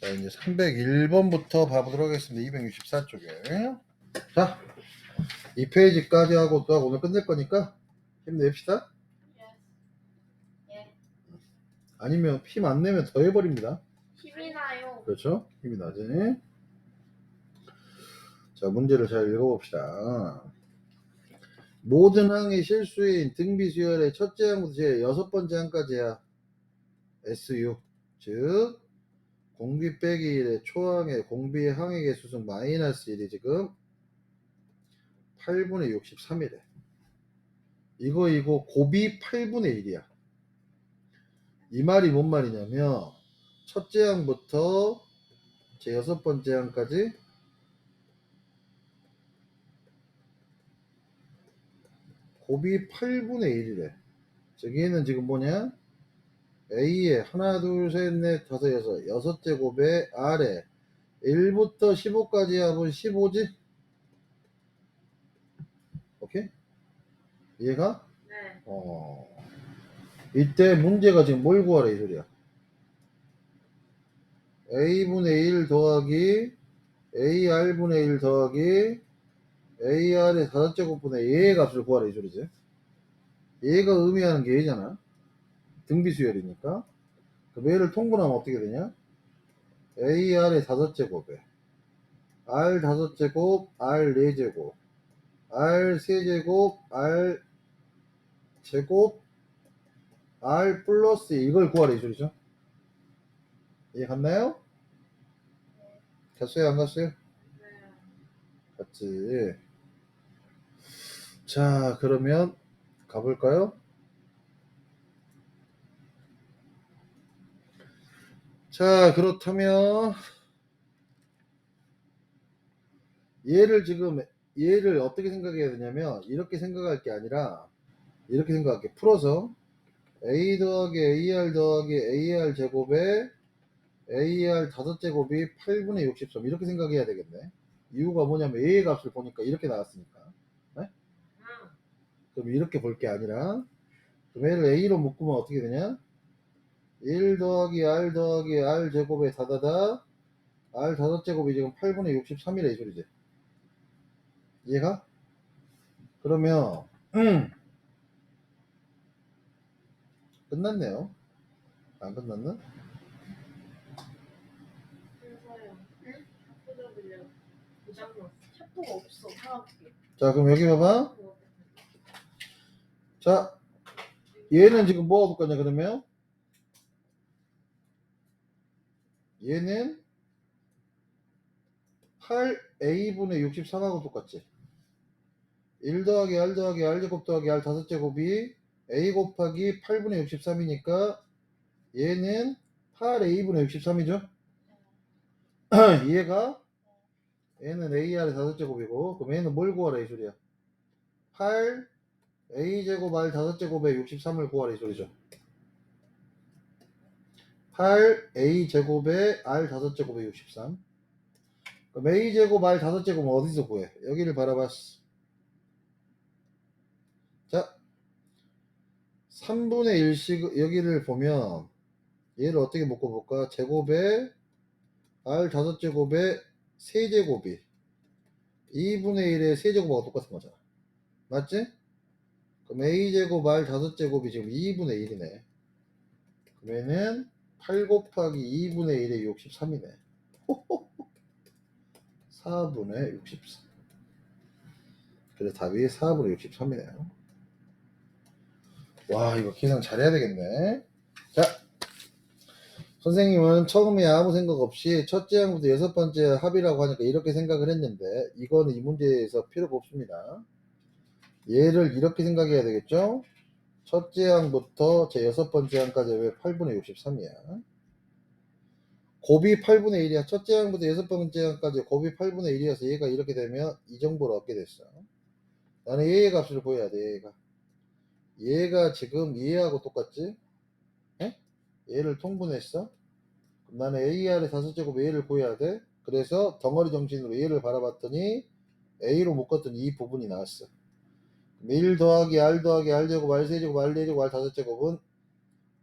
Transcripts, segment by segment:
자, 이제 301번부터 봐보도록 하겠습니다. 264쪽에. 자, 이 페이지까지 하고 또 하고 오늘 끝낼 거니까 힘냅시다. 예. 아니면 힘 안 내면 더 해버립니다. 힘이 나요. 그렇죠? 힘이 나지. 자, 문제를 잘 읽어봅시다. 모든 항의 실수인 등비 수열의 첫째 항부터 제 여섯 번째 항까지야. SU. 즉, 공비 빼기 1의 초항의 공비의 항의 개수는 마이너스 1이 지금 8분의 63이래. 이거, 이거 고비 8분의 1이야. 이 말이 뭔 말이냐면, 첫째 항부터 제 여섯 번째 항까지 곱이 8분의 1이래. 저기에는 지금 뭐냐? A에 하나, 둘, 셋, 넷, 다섯, 여섯, 여섯 제곱에 R에 1부터 15까지 합은 15지? 오케이? 이해가? 네. 어. 이때 문제가 지금 뭘 구하라 이 소리야. a분의 1 더하기 ar분의 1 더하기 ar의 5제곱분의 얘의 값을 구하라 이 소리지. 얘가 의미하는 게 얘잖아. 등비수열이니까. 그럼 얘를 통분하면 어떻게 되냐? ar의 5제곱에 r 5제곱, r 4제곱, r 3제곱, r 제곱, r 플러스 이걸 구하라 이 소리죠. 이해 갔나요? 갔어요 안 갔어요? 네. 갔지. 자 그러면 가볼까요? 자 그렇다면 얘를 지금 얘를 어떻게 생각해야 되냐면 이렇게 생각할 게 아니라 이렇게 생각할게 풀어서 a 더하기 ar 더하기 ar 제곱에 AR 다섯 제곱이 8분의 63 이렇게 생각해야 되겠네. 이유가 뭐냐면 A의 값을 보니까 이렇게 나왔으니까. 응. 그럼 이렇게 볼 게 아니라 그럼 얘를 A로 묶으면 어떻게 되냐? 1 더하기 R 더하기 R 제곱에 다다다 R 다섯 제곱이 지금 8분의 63이래 이 소리지. 이해가? 그러면 음. 끝났네요. 안 끝났나? 없어. 자 그럼 여기 봐봐. 자, 얘는 지금 뭐가 붙겠냐 그러면? 얘는 8a분의 63하고 똑같지? 1 더하기 r 더하기 r 제곱 더하기 r 다섯 제곱이 a 곱하기 8분의 63이니까 얘는 8a분의 63이죠? 이해가? 얘는 ar의 다섯 제곱이고 그럼 얘는 뭘 구하라 이 소리야? 8 a 제곱 r 다섯 제곱에 63을 구하라 이 소리죠. 8 a 제곱에 r 다섯 제곱에 63. 그럼 a 제곱 r 다섯 제곱은 어디서 구해? 여기를 바라봤어. 자, 3분의 1씩 여기를 보면 얘를 어떻게 묶어볼까? 제곱에 r 다섯 제곱에 세제곱이 2분의 1의 세제곱하고 똑같은 거잖아. 맞지? 그럼 a제곱 r 다섯 제곱이 지금 2분의 1이네. 그러면은 8 곱하기 2분의 1의 63이네. 4분의 63. 그래서 답이 4분의 63이네요. 와, 이거 계산 잘해야 되겠네. 자, 선생님은 처음에 아무 생각 없이 첫째 항부터 여섯 번째 합이라고 하니까 이렇게 생각을 했는데, 이거는 이 문제에서 필요가 없습니다. 얘를 이렇게 생각해야 되겠죠? 첫째 항부터 제 여섯 번째 항까지 왜 8분의 63이야? 곱이 8분의 1이야. 첫째 항부터 여섯 번째 항까지 곱이 8분의 1이어서 얘가 이렇게 되면 이 정보를 얻게 됐어. 나는 얘의 값을 보여야 돼, 얘가. 얘가 지금 얘하고 똑같지? 에? 얘를 통분했어? 나는 AR의 다섯 제곱 A를 구해야 돼. 그래서 덩어리 정신으로 A를 바라봤더니 A로 묶었더니 이 부분이 나왔어. 1 더하기 R 더하기 R 제곱 R 세제곱 R 네제곱 R 다섯 제곱은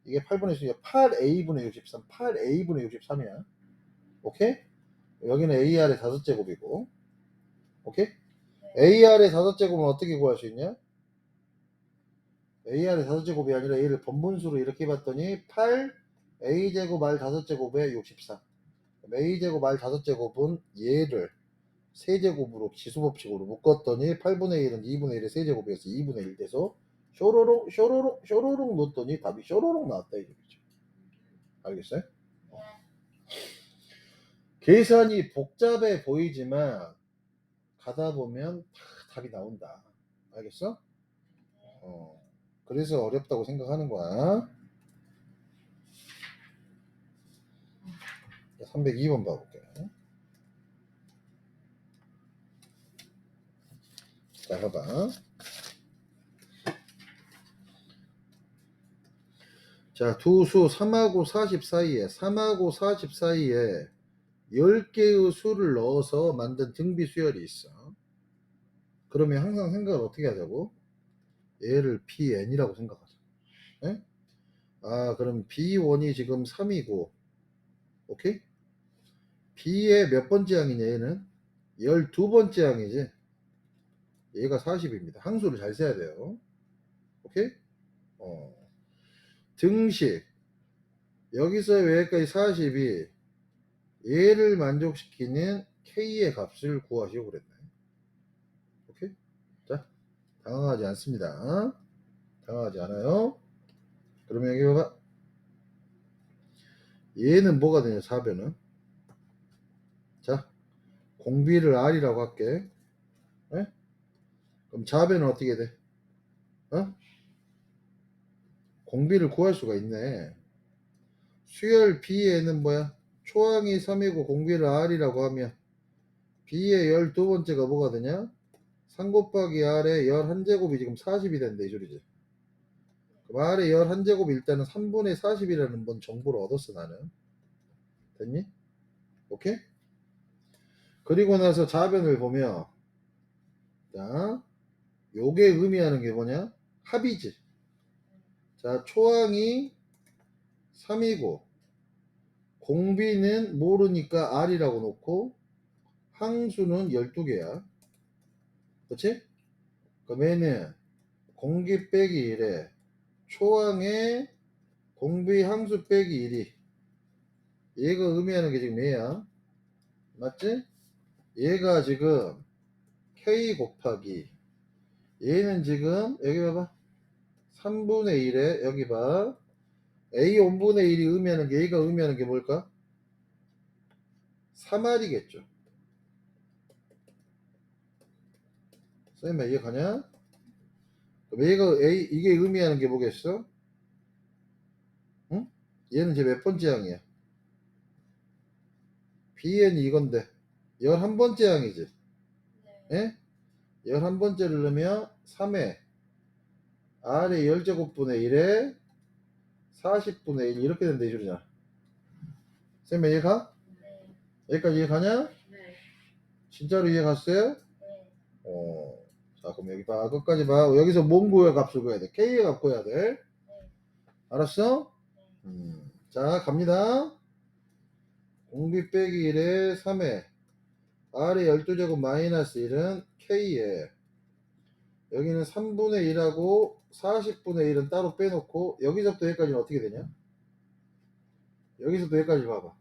이게 8분의 10이야. 8A분의 63. 8A분의 63이야. 오케이? 여기는 AR의 다섯 제곱이고 오케이? 네. AR의 다섯 제곱은 어떻게 구할 수 있냐? AR의 다섯 제곱이 아니라 A를 번분수로 이렇게 봤더니 8 A 제곱 말 다섯 제곱에 64 A 제곱 말 다섯 제곱은 얘를 세제곱으로 지수법칙으로 묶었더니 8분의 1은 2분의 1의 세제곱이어서 2분의 1 돼서 쇼로롱 쇼로롱 쇼로롱 넣었더니 답이 쇼로롱 나왔다 이 얘기죠. 알겠어요? 네. 계산이 복잡해 보이지만 가다 보면 다 답이 나온다. 알겠어? 어. 그래서 어렵다고 생각하는 거야. 302번 봐볼게. 자, 봐봐. 자, 두 수 3하고 40 사이에, 3하고 40 사이에 10개의 수를 넣어서 만든 등비 수열이 있어. 그러면 항상 생각을 어떻게 하자고? 얘를 Pn이라고 생각하자. 예? 아, 그럼 B1이 지금 3이고, 오케이? B의 몇 번째 항이냐, 얘는? 12번째 항이지? 얘가 40입니다. 항수를 잘 세야 돼요. 오케이? 어. 등식. 여기서 여기까지 40이 얘를 만족시키는 K의 값을 구하시오 그랬네. 오케이? 자, 당황하지 않습니다. 당황하지 않아요. 그러면 여기 봐봐. 얘는 뭐가 되냐, 4변은? 자, 공비를 R이라고 할게. 예? 그럼 좌변은 어떻게 돼? 어? 공비를 구할 수가 있네. 수열 B에는 뭐야? 초항이 3이고 공비를 R이라고 하면 B의 12번째가 뭐가 되냐? 3 곱하기 R의 11제곱이 지금 40이 된다 이 소리지. 그럼 R의 11제곱이 일단은 3분의 40이라는 뭔 정보를 얻었어 나는. 됐니? 오케이? 그리고 나서 좌변을 보면 자 요게 의미하는 게 뭐냐? 합이지. 자, 초항이 3이고 공비는 모르니까 R이라고 놓고 항수는 12개야. 그치? 그럼 얘는 공기 빼기 1에 초항에 공비 항수 빼기 1이 얘가 의미하는 게 지금 얘야. 맞지? 얘가 지금 K 곱하기 얘는 지금 여기 봐봐 3분의 1에 여기 봐 A 5분의 1이 의미하는 게 A가 의미하는 게 뭘까? 3R이겠죠 쌤 이해가냐? 그럼 A가 A 이게 의미하는 게 뭐겠어? 응? 얘는 이제 몇 번째 항이야? BN이 이건데 11번째 항이지 네. 예? 11번째를 넣으면 3에 R의 10제곱분의 1에 40분의 1 이렇게 된다 이 소리잖아 쌤 이해가? 네. 여기까지 이해가냐? 네. 진짜로 이해갔어요? 네. 어. 자 그럼 여기 봐 끝까지 봐 여기서 뭔 구할 값을 구해야 돼 K의 값 구해야 돼 네. 알았어? 음. 자 갑니다 공비 빼기 1에 3에 R의 12제곱 마이너스 1은 K에 여기는 3분의 1하고 40분의 1은 따로 빼놓고 여기서부터 여기까지는 어떻게 되냐? 여기서부터 여기까지 봐봐.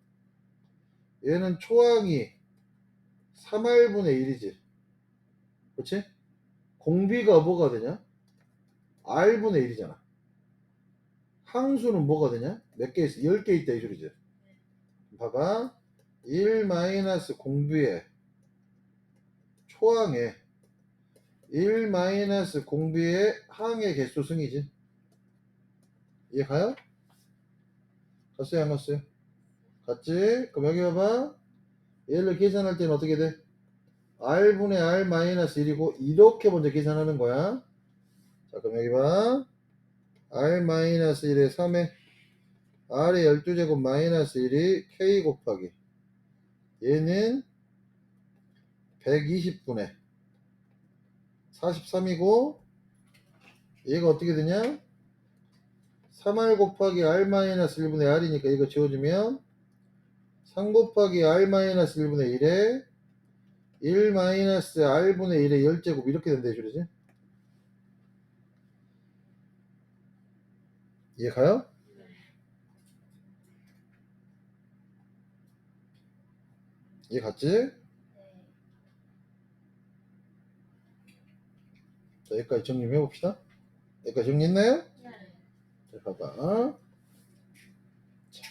얘는 초항이 3R분의 1이지. 그렇지? 공비가 뭐가 되냐? R분의 1이잖아. 항수는 뭐가 되냐? 몇 개 있어? 10개 있다 이 소리지. 봐봐. 1 마이너스 공비에 초항에 1 마이너스 공비의 항의 개수 승이지. 이해 가요? 갔어요, 안 갔어요? 갔지? 그럼 여기 봐봐. 얘를 계산할 때는 어떻게 돼? R분의 R 마이너스 1이고, 이렇게 먼저 계산하는 거야. 자, 그럼 여기 봐. R 마이너스 1에 3에 R의 12제곱 마이너스 1이 K 곱하기. 얘는 120분의 43이고 얘가 어떻게 되냐 3R 곱하기 R 마이너스 1분의 R이니까 이거 지워주면 3 곱하기 r-1분의 1에 1 마이너스 r분의 1의 10제곱 이렇게 된다 이 소리지 이해 가요? 이해 갔지? 자 여기까지 정리해 봅시다 여기까지 정리했나요? 네. 자 봐봐 자,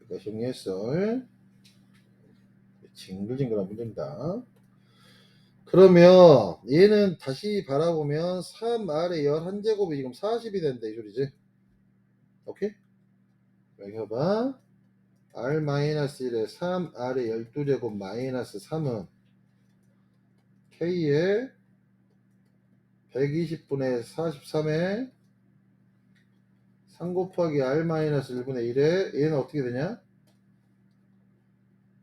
여기까지 정리했어 징글징글한 문제입니다 그러면 얘는 다시 바라보면 3r의 11제곱이 지금 40이 된다 이 소리지 오케이? 여기 봐봐 r-1에 3r의 12제곱 마이너스 3은 k의 120분의 43에 3 곱하기 r-1분의 1에 얘는 어떻게 되냐?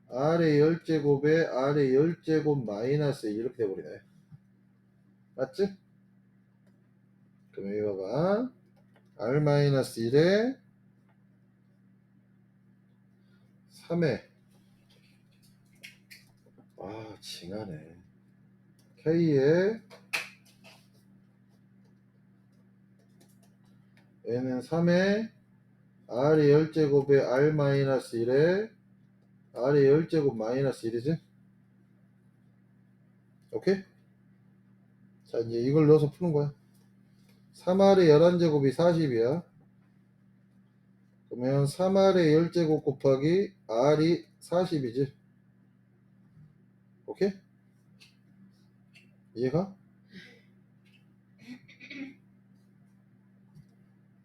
r의 10제곱에 r의 10제곱 마이너스 이렇게 돼버리네 맞지? 그럼 여기 봐봐 r-1에 3에 아 징하네 k에 얘는 3에 r의 10제곱에 r-1에 r의 10제곱 마이너스 1이지 오케이? 자 이제 이걸 넣어서 푸는 거야 3r의 11제곱이 40이야 그러면 3r의 10제곱 곱하기 r이 40이지 오케이? 이해가?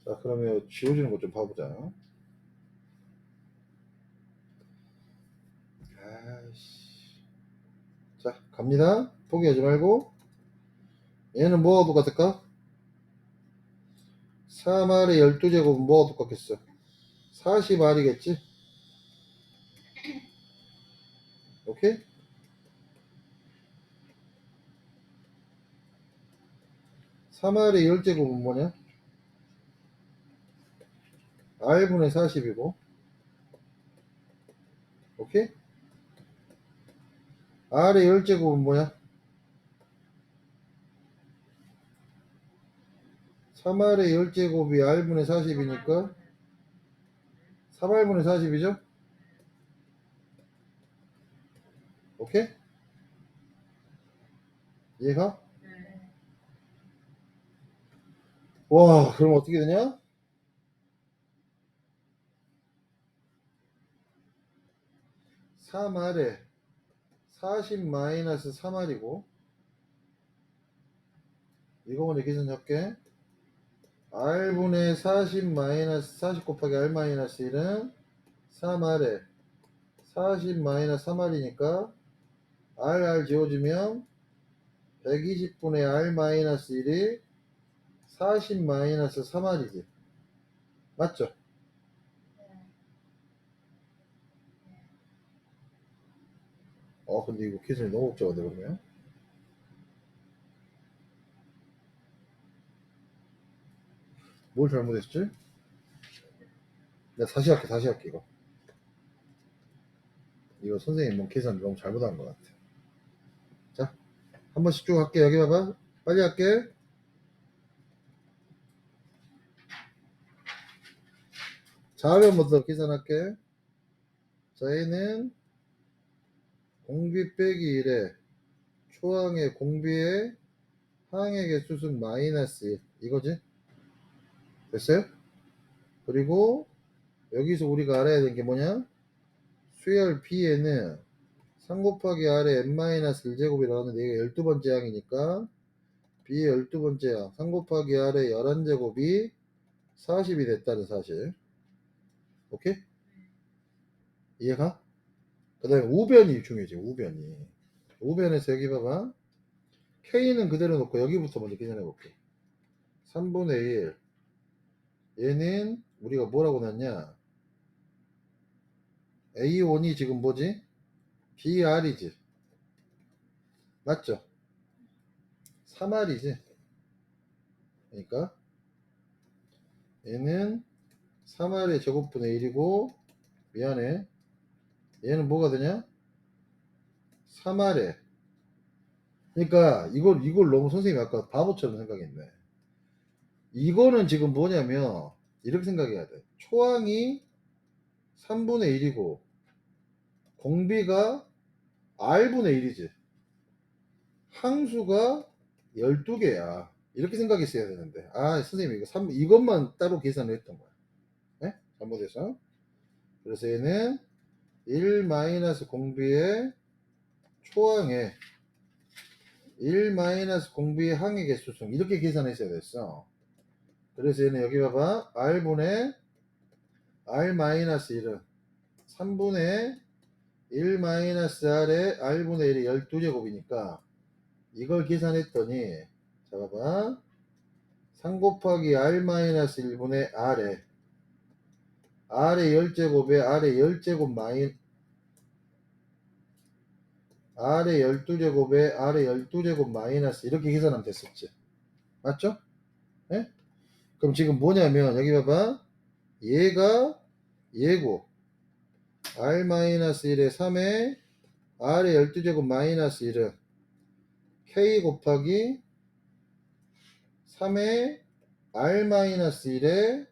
자 그러면 지워지는 것 좀 봐보자 아이씨 자 갑니다 포기하지 말고 얘는 뭐가 똑같을까? 3r의 12제곱은 뭐가 똑같겠어? 40r이겠지? 오케이? 삼r의 10제곱은 뭐냐? R분의 40이고 오케이? r의 10제곱은 뭐야? 3r의 10제곱이 r분의 40이니까 3r분의 40이죠? 오케이? 이해가? 네. 와 그럼 어떻게 되냐? 3r에 40 마이너스 3r이고 이거 먼저 계산할게 r분의 40 마이너스 40 곱하기 r 마이너스 1은 3r에 40 마이너스 3r이니까 r r 지워지면 120분의 r 마이너스 1이 40 마이너스 3r이지 맞죠? 어 근데 이거 계산이 너무 복잡한데 그러면? 뭘 잘못했지? 내가 다시 할게 다시 할게 이거. 이거 선생님 뭐 계산 너무 잘못한 것 같아. 자 한 번씩 쭉 할게. 여기 봐봐. 빨리 할게. 자료부터 계산할게. 자 얘는 공비 빼기 1에 초항의 공비에 항의 개수승 마이너스 1 이거지? 됐어요? 그리고 여기서 우리가 알아야 되는 게 뭐냐? 수열 B에는 3 곱하기 R의 n-1제곱이 나왔는데 이게 12번째 항이니까 B의 12번째 항, 3 곱하기 R의 11제곱이 40이 됐다는 사실 오케이? 이해가? 그 다음에 우변이 중요하지 우변이. 우변에서 여기 봐봐. K는 그대로 놓고 여기부터 먼저 계산해 볼게. 3분의 1 얘는 우리가 뭐라고 놨냐? A1이 지금 뭐지? BR이지. 맞죠? 3R이지. 그러니까 얘는 3R의 제곱분의 1이고 미안해 얘는 뭐가 되냐? 3R에. 그러니까 이걸 이걸 너무 선생님이 아까 바보처럼 생각했네. 이거는 지금 뭐냐면 이렇게 생각해야 돼. 초항이 3분의 1이고 공비가 R분의 1이지. 항수가 12개야. 이렇게 생각했어야 되는데. 아, 선생님 이거 3, 이것만 따로 계산을 했던 거야. 네? 잘못해서. 그래서 얘는 1 마이너스 공비의 초항에 1 마이너스 공비의 항의 개수성 이렇게 계산했어야 됐어. 그래서 얘는 여기 봐봐. R분의 R 마이너스 1은 3분의 1 마이너스 R의 R분의 1이 12제곱이니까 이걸 계산했더니 자 봐봐. 3 곱하기 R 마이너스 1분의 R에 R의 10제곱에 R의 10제곱 마이 R의 12제곱에 R의 12제곱 마이너스 이렇게 계산하면 됐었지. 맞죠? 예? 그럼 지금 뭐냐면 여기 봐봐. 얘가 얘고 R 마이너스 1에 3에 R의 12제곱 마이너스 1은 K 곱하기 3에 R 마이너스 1에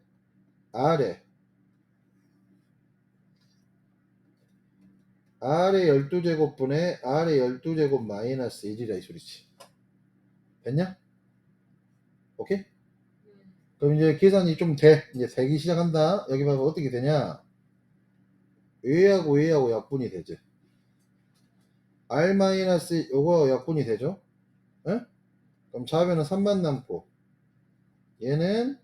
R에 R의 12제곱분의 R의 12제곱 마이너스 1이라 이 소리지. 됐냐? 오케이? 네. 그럼 이제 계산이 좀 돼. 이제 되기 시작한다. 여기 봐봐. 어떻게 되냐? A하고 A하고 약분이 되지. R 마이너스 요거 약분이 되죠? 예? 그럼 좌변은 3만 남고 얘는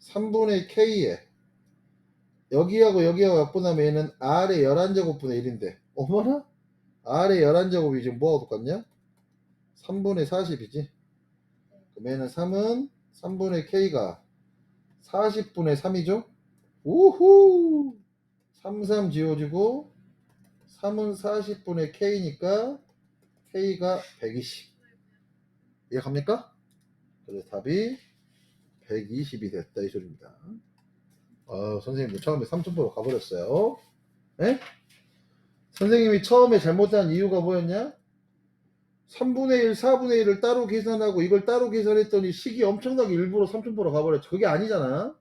3분의 K에 여기하고 여기하고 약분하면 얘는 R의 11제곱분의 1인데 어머나? R의 11제곱이 지금 뭐하고 똑같냐? 3분의 40이지 그럼 얘는 3은 3분의 K가 40분의 3이죠? 우후 3, 3 지워지고 3은 40분의 K니까 K가 120 이해갑니까? 그래서 답이 120이 됐다 이 소리입니다. 어, 선생님도 처음에 3천포로 가버렸어요. 예? 선생님이 처음에 잘못한 이유가 뭐였냐? 3분의 1, 4분의 1을 따로 계산하고 이걸 따로 계산했더니 식이 엄청나게 일부러 3천포로 가버렸죠. 그게 아니잖아.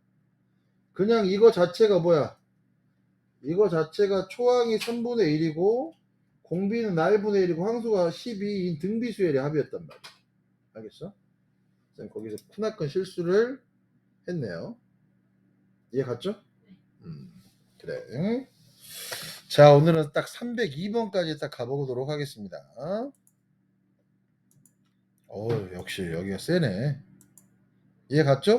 그냥 이거 자체가 뭐야? 이거 자체가 초항이 3분의 1이고 공비는 R분의 1이고 항수가 12인 등비수열의 합이었단 말이야. 알겠어? 쌤 거기서 크나큰 실수를 했네요. 이해 갔죠? 음, 그래. 자, 오늘은 딱 302번까지 딱 가보도록 하겠습니다. 어, 역시 여기가 세네. 이해 갔죠?